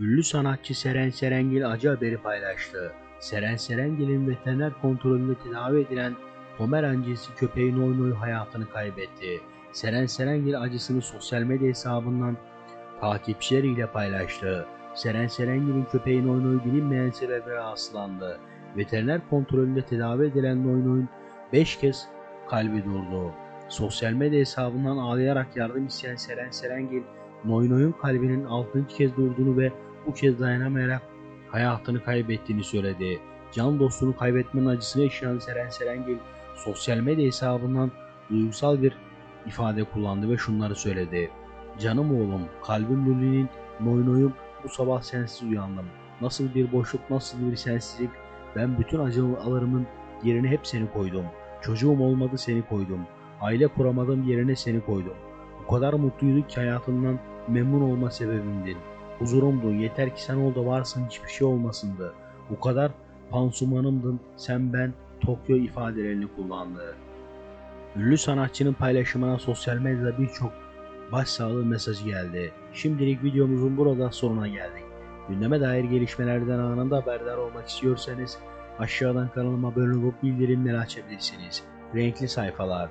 Ünlü sanatçı Seren Serengil acı haberi paylaştı. Seren Serengil'in veteriner kontrolünde tedavi edilen Pomeran cinsi köpeği Noy Noy hayatını kaybetti. Seren Serengil acısını sosyal medya hesabından takipçileriyle paylaştı. Seren Serengil'in köpeği Noy Noy bilinmeyen sebebe hastalandı. Veteriner kontrolünde tedavi edilen Noy Noy'un 5 kez kalbi durdu. Sosyal medya hesabından ağlayarak yardım isteyen Seren Serengil, Noy Noy'un kalbinin 6. kez durduğunu ve bu kez dayanamayarak hayatını kaybettiğini söyledi. Can dostunu kaybetmenin acısını yaşayan Seren Serengil, sosyal medya hesabından duygusal bir ifade kullandı ve şunları söyledi. Canım oğlum, kalbim Lüli'nin, Noy Noy'um, bu sabah sensiz uyandım. Nasıl bir boşluk, nasıl bir sensizlik, ben bütün acılarımın yerine hep seni koydum. Çocuğum olmadı seni koydum. Aile kuramadım yerine seni koydum. O kadar mutluyduk ki hayatından memnun olma sebebimdin. Huzurumdun yeter ki sen orada varsın hiçbir şey olmasındı. O kadar pansumanımdın sen ben Tokyo ifadelerini kullandı. Ünlü sanatçının paylaşımına sosyal medyada birçok başsağlığı mesajı geldi. Şimdilik videomuzun burada sonuna geldik. Gündeme dair gelişmelerden anında haberdar olmak istiyorsanız aşağıdan kanalıma abone olup bildirimleri açabilirsiniz. Renkli sayfalar